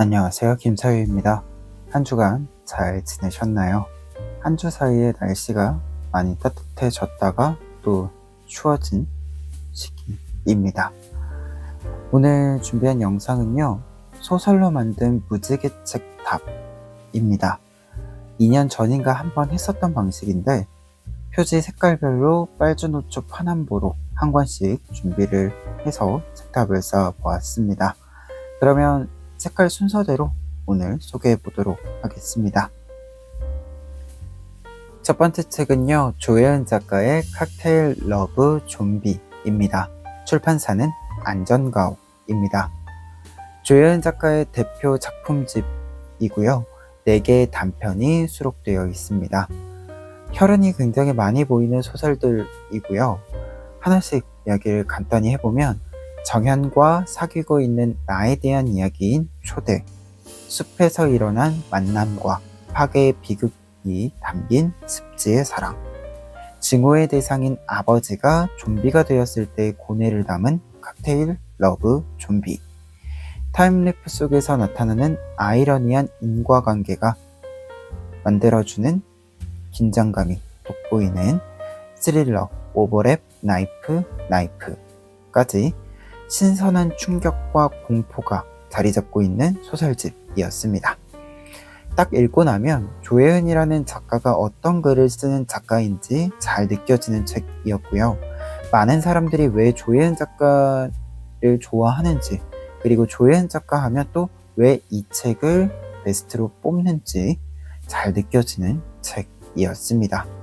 안녕하세요. 김사유입니다. 한 주간 잘 지내셨나요? 한 주 사이에 날씨가 많이 따뜻해졌다가 또 추워진 시기입니다. 오늘 준비한 영상은요, 소설로 만든 무지개책 답입니다. 2년 전인가 한 번 했었던 방식인데, 표지 색깔별로 빨주 노초 파남보로 한 권씩 준비를 해서 책답을 쌓아 보았습니다. 그러면 색깔 순서대로 오늘 소개해 보도록 하겠습니다. 첫 번째 책은요, 조혜은 작가의 칵테일 러브 좀비입니다. 출판사는 안전가옥입니다. 조혜은 작가의 대표 작품집이고요. 4개의 단편이 수록되어 있습니다. 혈흔이 굉장히 많이 보이는 소설들이고요. 하나씩 이야기를 간단히 해보면 정현과 사귀고 있는 나에 대한 이야기인 초대, 숲에서 일어난 만남과 파괴의 비극이 담긴 습지의 사랑, 증오의 대상인 아버지가 좀비가 되었을 때의 고뇌를 담은 칵테일 러브 좀비, 타임랩 속에서 나타나는 아이러니한 인과관계가 만들어주는 긴장감이 돋보이는 스릴러 오버랩 나이프 나이프까지 신선한 충격과 공포가 자리 잡고 있는 소설집이었습니다. 딱 읽고 나면 조혜은이라는 작가가 어떤 글을 쓰는 작가인지 잘 느껴지는 책이었고요. 많은 사람들이 왜 조혜은 작가를 좋아하는지, 그리고 조혜은 작가 하면 또 왜 이 책을 베스트로 뽑는지 잘 느껴지는 책이었습니다.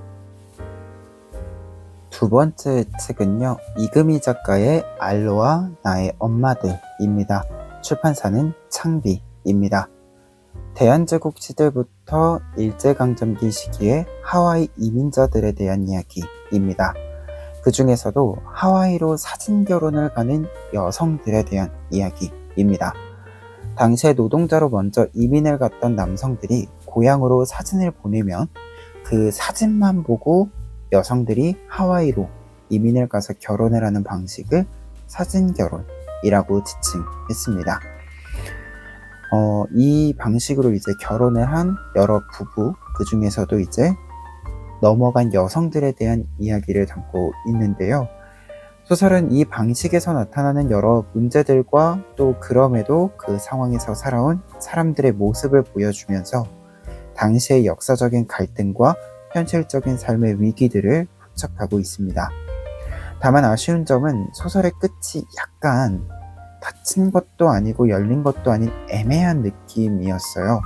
두 번째 책은요, 이금희 작가의 알로와 나의 엄마들입니다. 출판사는 창비입니다. 대한제국 시대부터 일제강점기 시기에 하와이 이민자들에 대한 이야기입니다. 그 중에서도 하와이로 사진 결혼을 가는 여성들에 대한 이야기입니다. 당시에 노동자로 먼저 이민을 갔던 남성들이 고향으로 사진을 보내면 그 사진만 보고 여성들이 하와이로 이민을 가서 결혼을 하는 방식을 사진 결혼이라고 지칭했습니다. 어, 이 방식으로 이제 결혼을 한 여러 부부, 그 중에서도 이제 넘어간 여성들에 대한 이야기를 담고 있는데요. 소설은 이 방식에서 나타나는 여러 문제들과 또 그럼에도 그 상황에서 살아온 사람들의 모습을 보여주면서 당시의 역사적인 갈등과 현실적인 삶의 위기들을 포착하고 있습니다. 다만 아쉬운 점은 소설의 끝이 약간 닫힌 것도 아니고 열린 것도 아닌 애매한 느낌이었어요.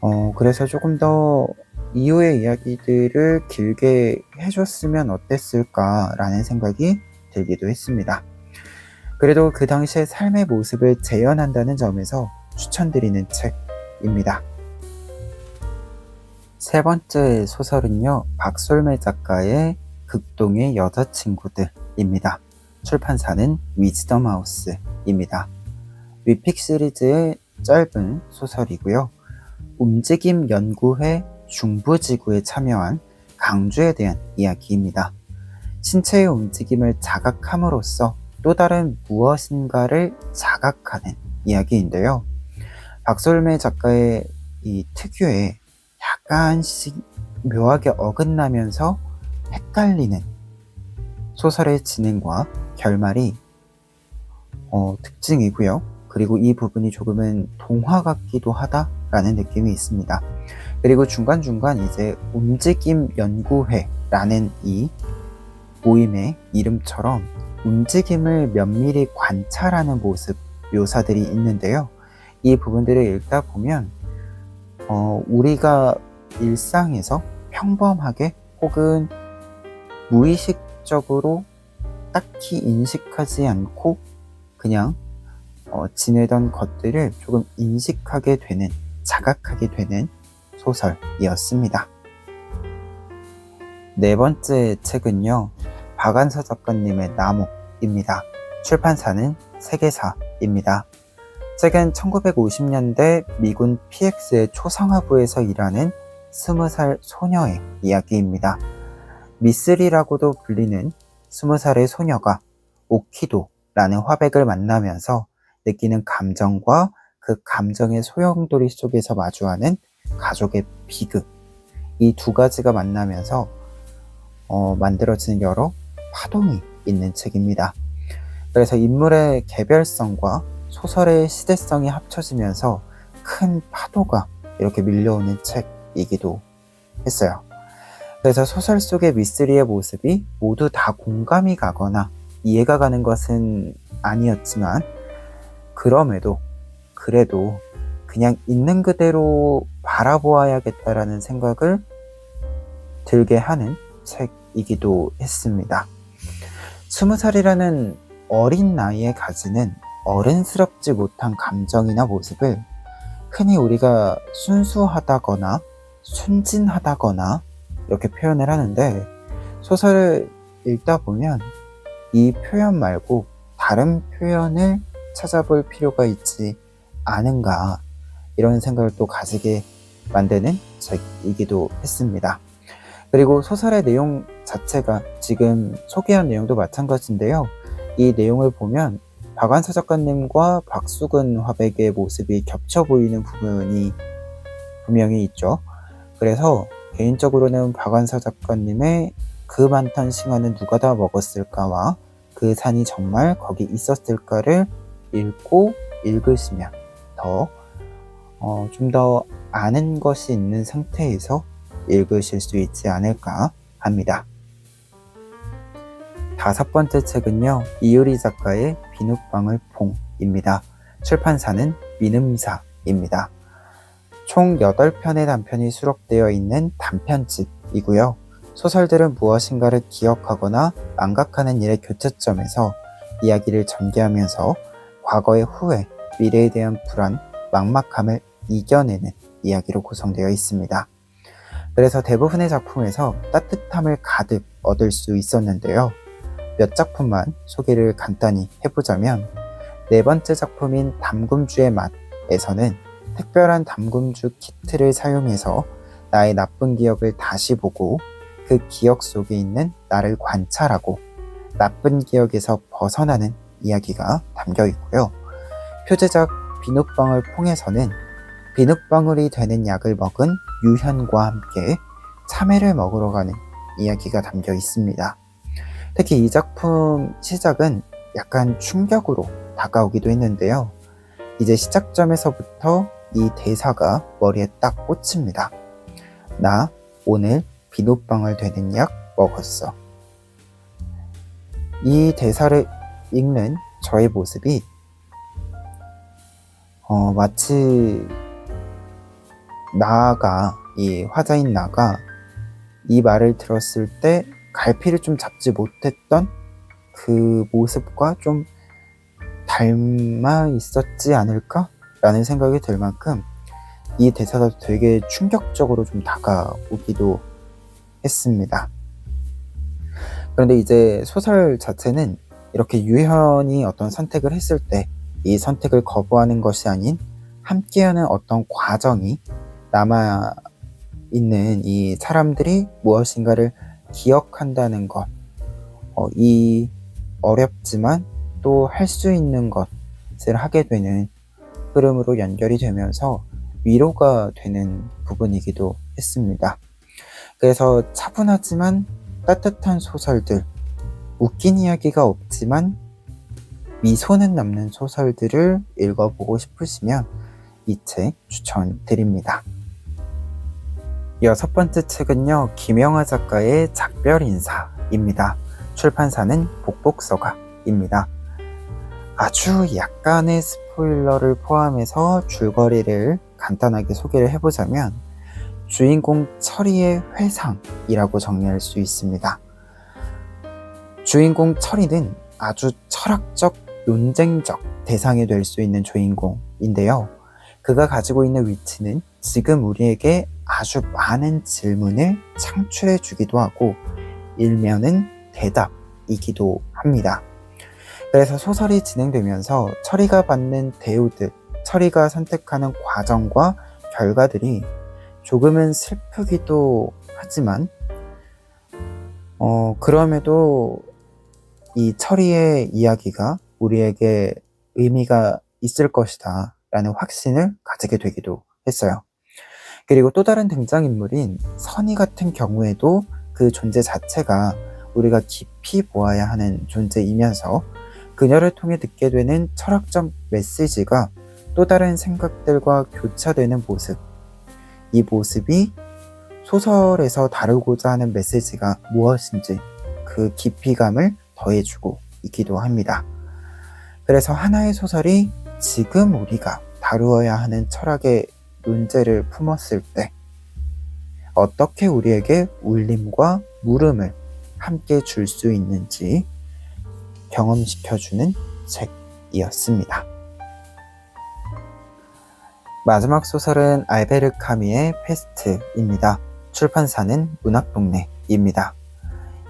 어, 그래서 조금 더 이후의 이야기들을 길게 해줬으면 어땠을까라는 생각이 들기도 했습니다. 그래도 그 당시의 삶의 모습을 재현한다는 점에서 추천드리는 책입니다. 세 번째 소설은요, 박솔매 작가의 극동의 여자친구들입니다. 출판사는 위즈덤 하우스입니다. 위픽 시리즈의 짧은 소설이고요. 움직임 연구회 중부지구에 참여한 강주에 대한 이야기입니다. 신체의 움직임을 자각함으로써 또 다른 무엇인가를 자각하는 이야기인데요. 박솔매 작가의 이 특유의 약간씩 묘하게 어긋나면서 헷갈리는 소설의 진행과 결말이 어, 특징이고요. 그리고 이 부분이 조금은 동화 같기도 하다라는 느낌이 있습니다. 그리고 중간중간 이제 움직임 연구회라는 이 모임의 이름처럼 움직임을 면밀히 관찰하는 모습 묘사들이 있는데요. 이 부분들을 읽다 보면 어, 우리가 일상에서 평범하게 혹은 무의식적으로 딱히 인식하지 않고 그냥 어, 지내던 것들을 조금 인식하게 되는, 자각하게 되는 소설이었습니다. 네 번째 책은요, 박안서 작가님의 나무입니다. 출판사는 세계사입니다. 책은 1950년대 미군 PX의 초상화부에서 일하는 20살 소녀의 이야기입니다. 미쓰리라고도 불리는 20살의 소녀가 오키도라는 화백을 만나면서 느끼는 감정과 그 감정의 소용돌이 속에서 마주하는 가족의 비극. 이 두 가지가 만나면서 어, 만들어지는 여러 파동이 있는 책입니다. 그래서 인물의 개별성과 소설의 시대성이 합쳐지면서 큰 파도가 이렇게 밀려오는 책이기도 했어요. 그래서 소설 속의 미스리의 모습이 모두 다 공감이 가거나 이해가 가는 것은 아니었지만 그럼에도 그래도 그냥 있는 그대로 바라보아야겠다라는 생각을 들게 하는 책이기도 했습니다. 스무 살이라는 어린 나이에 가지는 어른스럽지 못한 감정이나 모습을 흔히 우리가 순수하다거나 순진하다거나 이렇게 표현을 하는데 소설을 읽다 보면 이 표현 말고 다른 표현을 찾아볼 필요가 있지 않은가 이런 생각을 또 가지게 만드는 책이기도 했습니다. 그리고 소설의 내용 자체가 지금 소개한 내용도 마찬가지인데요. 이 내용을 보면 박완서 작가님과 박수근 화백의 모습이 겹쳐 보이는 부분이 분명히 있죠. 그래서 개인적으로는 박완서 작가님의 그 많던 싱어는 누가 다 먹었을까와 그 산이 정말 거기 있었을까를 읽고 읽으시면 더, 어, 좀 더 아는 것이 있는 상태에서 읽으실 수 있지 않을까 합니다. 다섯 번째 책은요, 이효리 작가의 비눗방울 퐁입니다. 출판사는 민음사입니다. 총 8편의 단편이 수록되어 있는 단편집이고요. 소설들은 무엇인가를 기억하거나 망각하는 일의 교차점에서 이야기를 전개하면서 과거의 후회, 미래에 대한 불안, 막막함을 이겨내는 이야기로 구성되어 있습니다. 그래서 대부분의 작품에서 따뜻함을 가득 얻을 수 있었는데요. 몇 작품만 소개를 간단히 해보자면 네 번째 작품인 담금주의 맛에서는 특별한 담금주 키트를 사용해서 나의 나쁜 기억을 다시 보고 그 기억 속에 있는 나를 관찰하고 나쁜 기억에서 벗어나는 이야기가 담겨 있고요. 표제작 비눗방울 퐁에서는 비눗방울이 되는 약을 먹은 유현과 함께 참외를 먹으러 가는 이야기가 담겨 있습니다. 특히 이 작품 시작은 약간 충격으로 다가오기도 했는데요. 이제 시작점에서부터 이 대사가 머리에 딱 꽂힙니다. 나 오늘 비눗방울 되는 약 먹었어. 이 대사를 읽는 저의 모습이 어, 마치 나가 이 화자인 나가 이 말을 들었을 때 갈피를 좀 잡지 못했던 그 모습과 좀 닮아 있었지 않을까? 라는 생각이 들 만큼 이 대사가 되게 충격적으로 좀 다가오기도 했습니다. 그런데 이제 소설 자체는 이렇게 유현이 어떤 선택을 했을 때 이 선택을 거부하는 것이 아닌 함께하는 어떤 과정이 남아 있는 이 사람들이 무엇인가를 기억한다는 것, 어, 이 어렵지만 또 할 수 있는 것을 하게 되는 흐름으로 연결이 되면서 위로가 되는 부분이기도 했습니다. 그래서 차분하지만 따뜻한 소설들, 웃긴 이야기가 없지만 미소는 남는 소설들을 읽어보고 싶으시면 이 책 추천드립니다. 여섯 번째 책은요, 김영하 작가의 작별 인사입니다. 출판사는 복복서가입니다. 아주 약간의 스포일러를 포함해서 줄거리를 간단하게 소개를 해보자면, 주인공 철이의 회상이라고 정리할 수 있습니다. 주인공 철이는 아주 철학적, 논쟁적 대상이 될 수 있는 주인공인데요. 그가 가지고 있는 위치는 지금 우리에게 아주 많은 질문을 창출해 주기도 하고, 일면은 대답이기도 합니다. 그래서 소설이 진행되면서 철이가 받는 대우들, 철이가 선택하는 과정과 결과들이 조금은 슬프기도 하지만, 어, 그럼에도 이 철이의 이야기가 우리에게 의미가 있을 것이다 라는 확신을 가지게 되기도 했어요. 그리고 또 다른 등장인물인 선희 같은 경우에도 그 존재 자체가 우리가 깊이 보아야 하는 존재이면서 그녀를 통해 듣게 되는 철학적 메시지가 또 다른 생각들과 교차되는 모습. 이 모습이 소설에서 다루고자 하는 메시지가 무엇인지 그 깊이감을 더해주고 있기도 합니다. 그래서 하나의 소설이 지금 우리가 다루어야 하는 철학의 논제를 품었을 때 어떻게 우리에게 울림과 물음을 함께 줄 수 있는지 경험시켜주는 책이었습니다. 마지막 소설은 알베르 카미의 페스트입니다. 출판사는 문학동네입니다.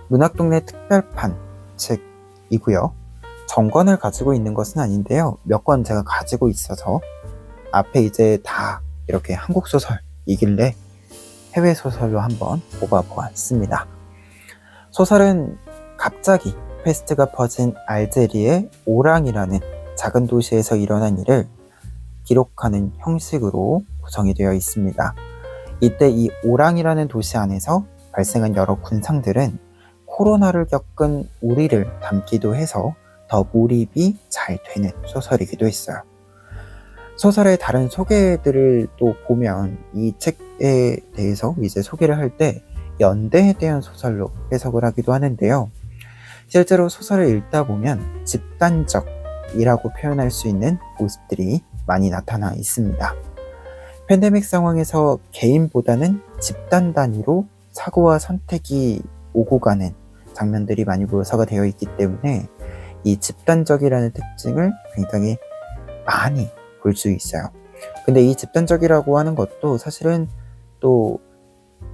문학동네 특별판 책이고요. 정권을 가지고 있는 것은 아닌데요. 몇 권 제가 가지고 있어서 앞에 이제 다 이렇게 한국 소설이길래 해외 소설로 한번 뽑아보았습니다. 소설은 갑자기 페스트가 퍼진 알제리의 오랑이라는 작은 도시에서 일어난 일을 기록하는 형식으로 구성이 되어 있습니다. 이때 이 오랑이라는 도시 안에서 발생한 여러 군상들은 코로나를 겪은 우리를 담기도 해서 더 몰입이 잘 되는 소설이기도 했어요. 소설의 다른 소개들을 또 보면 이 책에 대해서 이제 소개를 할 때 연대에 대한 소설로 해석을 하기도 하는데요. 실제로 소설을 읽다 보면 집단적이라고 표현할 수 있는 모습들이 많이 나타나 있습니다. 팬데믹 상황에서 개인보다는 집단 단위로 사고와 선택이 오고 가는 장면들이 많이 묘사가 되어 있기 때문에 이 집단적이라는 특징을 굉장히 많이 볼 수 있어요. 근데 이 집단적이라고 하는 것도 사실은 또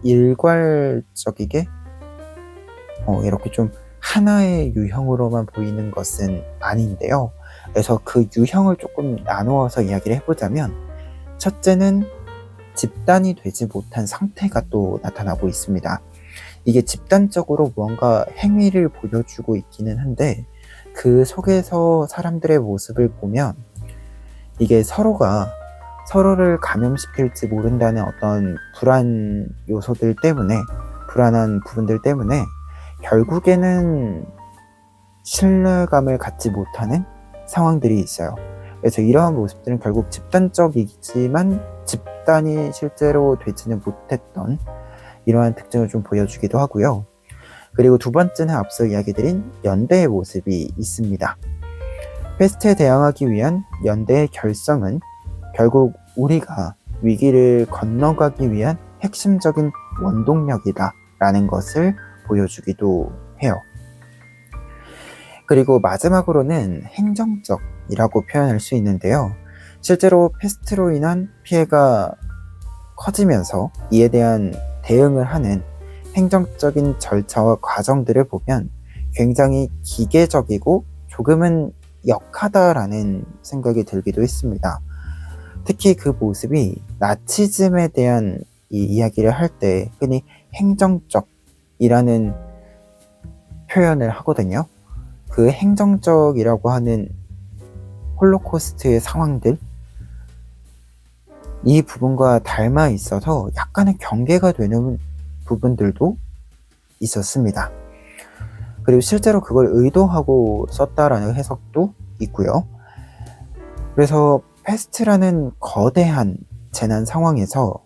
일괄적이게 어, 이렇게 좀 하나의 유형으로만 보이는 것은 아닌데요. 그래서 그 유형을 조금 나누어서 이야기를 해보자면 첫째는 집단이 되지 못한 상태가 또 나타나고 있습니다. 이게 집단적으로 무언가 행위를 보여주고 있기는 한데 그 속에서 사람들의 모습을 보면 이게 서로가 서로를 감염시킬지 모른다는 어떤 불안 요소들 때문에 불안한 부분들 때문에 결국에는 신뢰감을 갖지 못하는 상황들이 있어요. 그래서 이러한 모습들은 결국 집단적이지만 집단이 실제로 되지는 못했던 이러한 특징을 좀 보여주기도 하고요. 그리고 두 번째는 앞서 이야기드린 연대의 모습이 있습니다. 패스트에 대항하기 위한 연대의 결성은 결국 우리가 위기를 건너가기 위한 핵심적인 원동력이다 라는 것을 보여주기도 해요. 그리고 마지막으로는 행정적이라고 표현할 수 있는데요. 실제로 패스트로 인한 피해가 커지면서 이에 대한 대응을 하는 행정적인 절차와 과정들을 보면 굉장히 기계적이고 조금은 역하다라는 생각이 들기도 했습니다. 특히 그 모습이 나치즘에 대한 이 이야기를 할 때 흔히 행정적이라는 표현을 하거든요. 그 행정적이라고 하는 홀로코스트의 상황들, 이 부분과 닮아 있어서 약간의 경계가 되는 부분들도 있었습니다. 그리고 실제로 그걸 의도하고 썼다라는 해석도 있고요. 그래서 패스트라는 거대한 재난 상황에서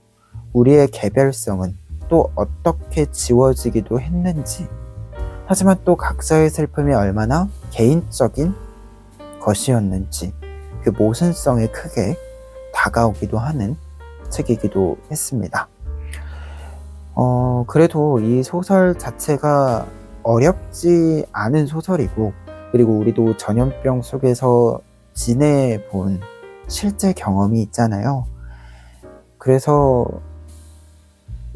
우리의 개별성은 또 어떻게 지워지기도 했는지, 하지만 또 각자의 슬픔이 얼마나 개인적인 것이었는지, 그 모순성에 크게 다가오기도 하는 책이기도 했습니다. 어, 그래도 이 소설 자체가 어렵지 않은 소설이고, 그리고 우리도 전염병 속에서 지내본 실제 경험이 있잖아요. 그래서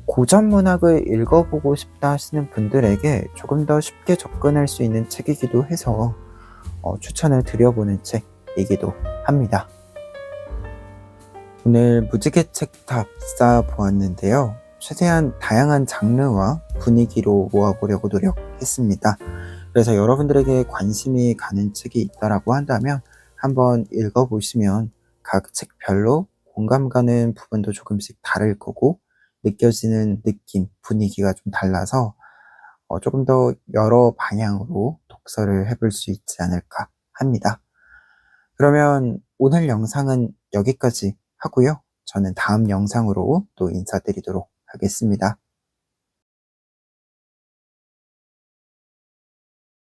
고전 문학을 읽어보고 싶다 하시는 분들에게 조금 더 쉽게 접근할 수 있는 책이기도 해서 어, 추천을 드려보는 책이기도 합니다. 오늘 무지개 책탑 쌓아보았는데요. 최대한 다양한 장르와 분위기로 모아보려고 노력했습니다. 그래서 여러분들에게 관심이 가는 책이 있다라고 한다면 한번 읽어보시면 각 책별로 공감 가는 부분도 조금씩 다를 거고 느껴지는 느낌, 분위기가 좀 달라서 어, 조금 더 여러 방향으로 독서를 해볼 수 있지 않을까 합니다. 그러면 오늘 영상은 여기까지 하고요. 저는 다음 영상으로 또 인사드리도록 하겠습니다.